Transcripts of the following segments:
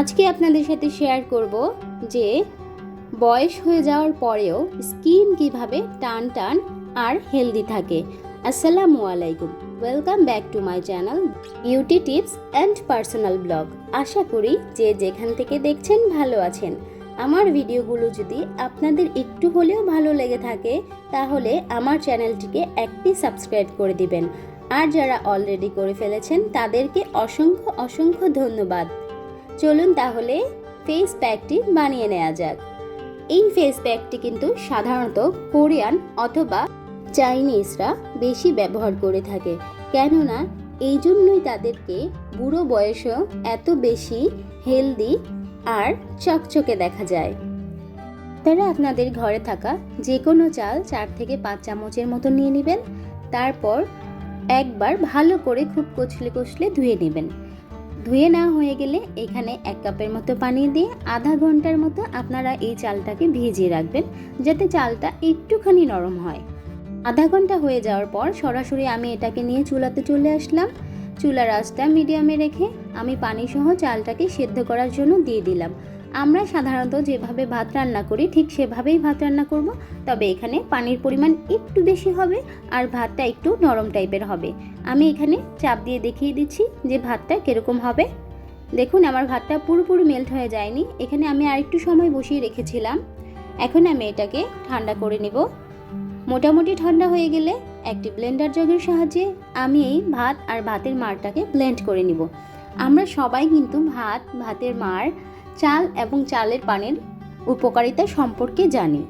আজকে আপনাদের সাথে শেয়ার করব যে বয়স হয়ে যাওয়ার পরেও স্কিন কীভাবে টান টান আর হেলদি থাকে। আসসালামু আলাইকুম। Welcome back to my channel beauty tips and personal blog আশা করি যে যেখান থেকে দেখছেন ভালো আছেন। আমার ভিডিওগুলো যদি আপনাদের একটু হলেও ভালো লেগে থাকে, তাহলে আমার চ্যানেলটিকে একটি সাবস্ক্রাইব করে দিবেন। আর যারা অলরেডি করে ফেলেছেন, তাদেরকে অসংখ্য অসংখ্য ধন্যবাদ। চলুন তাহলে ফেস প্যাকটি বানিয়ে নেওয়া যাক। এই ফেস প্যাকটি কিন্তু সাধারণত কোরিয়ান অথবা চাইনিজরা বেশি ব্যবহার করে থাকে। কেননা এই জন্যই তাদেরকে বুড়ো বয়সেও এত বেশি হেলদি আর চকচকে দেখা যায়। তারা আপনাদের ঘরে থাকা যে কোনো চাল চার থেকে পাঁচ চামচের মতো নিয়ে নেবেন, তারপর একবার ভালো করে খুব কচলে কচলে ধুয়ে নেবেন। ধুয়ে নেওয়া হয়ে গেলে এখানে এক কাপের মতো পানি দিয়ে আধা ঘণ্টার মতো আপনারা এই চালটাকে ভিজিয়ে রাখবেন, যাতে চালটা একটুখানি নরম হয়। আধা ঘণ্টা হয়ে যাওয়ার পর সরাসরি আমি এটাকে নিয়ে চুলাতে চলে আসলাম। চুলার আঁচটা মিডিয়ামে রেখে আমি পানি সহ চালটাকে সেদ্ধ করার জন্য দিয়ে দিলাম। আমরা সাধারণত যেভাবে ভাত রান্না করি ঠিক সেভাবেই ভাত রান্না করব। তবে এখানে পানির পরিমাণ একটু বেশি হবে আর ভাতটা একটু নরম টাইপের হবে। আমি এখানে চাপ দিয়ে দেখিয়ে দিচ্ছি যে ভাতটা কীরকম হবে। দেখুন, আমার ভাতটা পুরোপুরি মেল্ট হয়ে যায়নি। এখানে আমি আরেকটু সময় বসিয়ে রেখেছিলাম। এখন আমি এটাকে ঠান্ডা করে নেব। মোটামুটি ঠান্ডা হয়ে গেলে একটি ব্লেন্ডার জগের সাহায্যে আমি এই ভাত আর ভাতের মারটাকে ব্লেন্ড করে নিব। আমরা সবাই কিন্তু ভাত, ভাতের মার চাল এবং চালের পানির উপকারিতা সম্পর্কে জানি।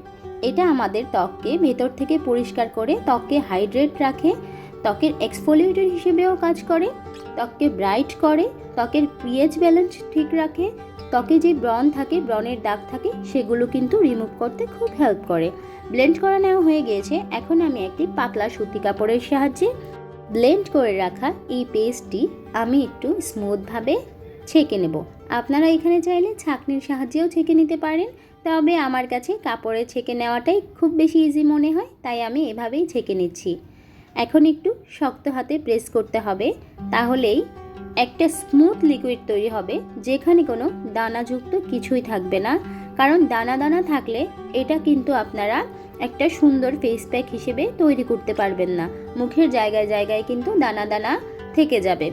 এটা আমাদের ত্বককে ভেতর থেকে পরিষ্কার করে, ত্বককে হাইড্রেট রাখে, ত্বকের এক্সফোলিয়েটর হিসেবেও কাজ করে, ত্বককে ব্রাইট করে, ত্বকের পিএইচ ব্যালেন্স ঠিক রাখে, ত্বকে যে ব্রণ থাকে, ব্রণের দাগ থাকে, সেগুলো কিন্তু রিমুভ করতে খুব হেল্প করে। ব্লেন্ড করা নেওয়া হয়ে গিয়েছে। এখন আমি একটি পাতলা সুতি কাপড়ের সাহায্যে ব্লেন্ড করে রাখা এই পেস্টটি আমি একটু স্মুথভাবে ছেঁকে নেব। আপনারা এখানে চাইলে ছাঁকনির সাহায্যেও ছেঁকে নিতে পারেন, তবে আমার কাছে কাপড়ে ছেঁকে নেওয়াটাই খুব বেশি ইজি মনে হয়, তাই আমি এভাবেই ছেঁকে নিচ্ছি। এখন একটু শক্ত হাতে প্রেস করতে হবে, তাহলেই একটা স্মুথ লিকুইড তৈরি হবে, যেখানে কোনো দানাযুক্ত কিছুই থাকবে না, কারণ দানা দানা থাকলে এটা কিন্তু আপনারা একটা সুন্দর ফেস প্যাক হিসেবে তৈরি করতে পারবেন না, মুখের জায়গায় জায়গায় কিন্তু দানা দানা থেকে যাবে।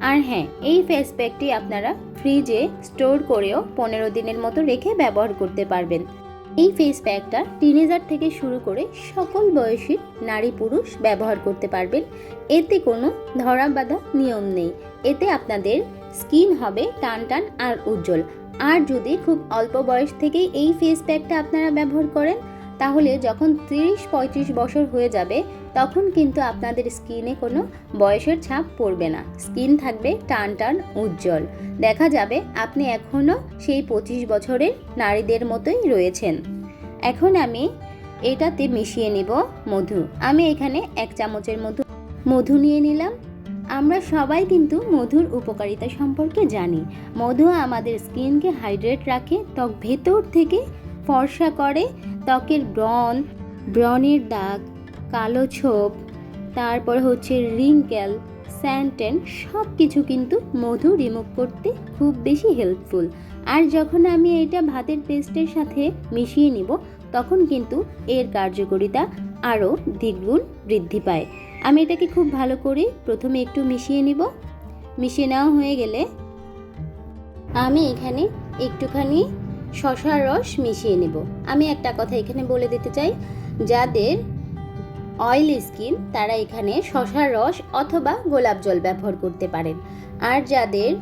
আর হ্যাঁ এই ফেস প্যাকটি আপনারা ফ্রিজে স্টোর করেও পনেরো দিনের মতো রেখে ব্যবহার করতে পারবেন। এই ফেস প্যাকটা টিনেজার থেকে শুরু করে সকল বয়সী নারী পুরুষ ব্যবহার করতে পারবেন। এতে কোনো ধরা বাঁধা নিয়ম নেই। এতে আপনাদের স্কিন হবে টান টান আর উজ্জ্বল। আর যদি খুব অল্প বয়স থেকেই এই ফেস প্যাকটা আপনারা ব্যবহার করেন, তাহলে যখন তিরিশ পঁয়ত্রিশ বছর হয়ে যাবে তখন কিন্তু আপনাদের স্কিনে কোনো বয়সের ছাপ পড়বে না। স্কিন থাকবে টান টান উজ্জ্বল। দেখা যাবে আপনি এখনও সেই পঁচিশ বছরের নারীদের মতোই রয়েছেন। এখন আমি এটাতে মিশিয়ে নিব মধু। আমি এখানে এক চামচের মধু মধু নিয়ে নিলাম। আমরা সবাই কিন্তু মধুর উপকারিতা সম্পর্কে জানি। মধু আমাদের স্কিনকে হাইড্রেট রাখে, ত্বক ভেতর থেকে ফর্সা করে। ত্বকের ব্রণ, ব্রণের দাগ কালো ছোপ, তারপর হচ্ছে রিঙ্কেল স্যান্টেন সব কিছু কিন্তু মধু রিমুভ করতে খুব বেশি হেল্পফুল আর যখন আমি এটা ভাতের পেস্টের সাথে মিশিয়ে নিব, তখন কিন্তু এর কার্যকারিতা আরও দ্বিগুণ বৃদ্ধি পায়। আমি এটাকে খুব ভালো করে প্রথমে একটু মিশিয়ে নিব। মিশিয়ে নেওয়া হয়ে গেলে আমি এখানে একটুখানি শশার রস মিশিয়ে নেব। আমি একটা কথা এখানে বলে দিতে চাই, যাদের অয়েলি স্কিন তারা এখানে শশার রস অথবা গোলাপ জল ব্যবহার করতে পারেন। আর যাদের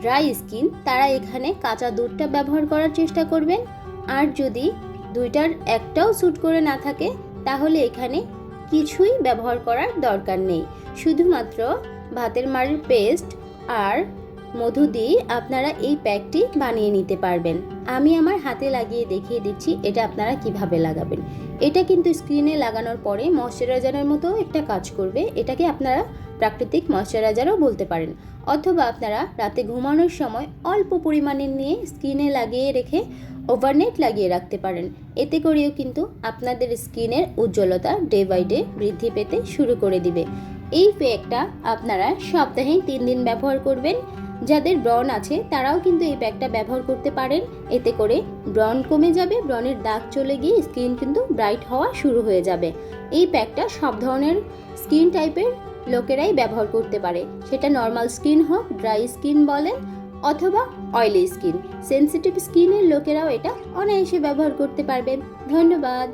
ড্রাই স্কিন, তারা এখানে কাঁচা দুধটা ব্যবহার করার চেষ্টা করবেন। আর যদি দুইটার একটাও স্যুট করে না থাকে, তাহলে এখানে কিছুই ব্যবহার করার দরকার নেই। শুধুমাত্র ভাতের মাড়ির পেস্ট আর মধু দিয়ে আপনারা এই প্যাকটি বানিয়ে নিতে পারবেন। আমি আমার হাতে লাগিয়ে দেখিয়ে দিচ্ছি, এটা আপনারা কীভাবে লাগাবেন। এটা কিন্তু স্ক্রিনে লাগানোর পরে ময়শ্চারাইজারের মতো একটা কাজ করবে। এটাকে আপনারা প্রাকৃতিক ময়শ্চারাইজারও বলতে পারেন। অথবা আপনারা রাতে ঘুমানোর সময় অল্প পরিমাণে নিয়ে স্কিনে লাগিয়ে রেখে ওভারনেট লাগিয়ে রাখতে পারেন। এতে করেও কিন্তু আপনাদের স্কিনের উজ্জ্বলতা ডে বাই ডে বৃদ্ধি পেতে শুরু করে দিবে। এই প্যাকটা আপনারা সপ্তাহে তিন দিন ব্যবহার করবেন। যাদের ব্রণ আছে, তারাও কিন্তু এই প্যাকটা ব্যবহার করতে পারেন। এতে করে ব্রণ কমে যাবে, ব্রণের দাগ চলে গিয়ে স্কিন কিন্তু ব্রাইট হওয়া শুরু হয়ে যাবে। এই প্যাকটা সব ধরনের স্কিন টাইপের লোকেরাই ব্যবহার করতে পারে। সেটা নর্মাল স্কিন হোক, ড্রাই স্কিন বলেন, অথবা অয়েলি স্কিন। সেনসিটিভ স্কিনের লোকেরাও এটা অনায়াসে ব্যবহার করতে পারবেন। ধন্যবাদ।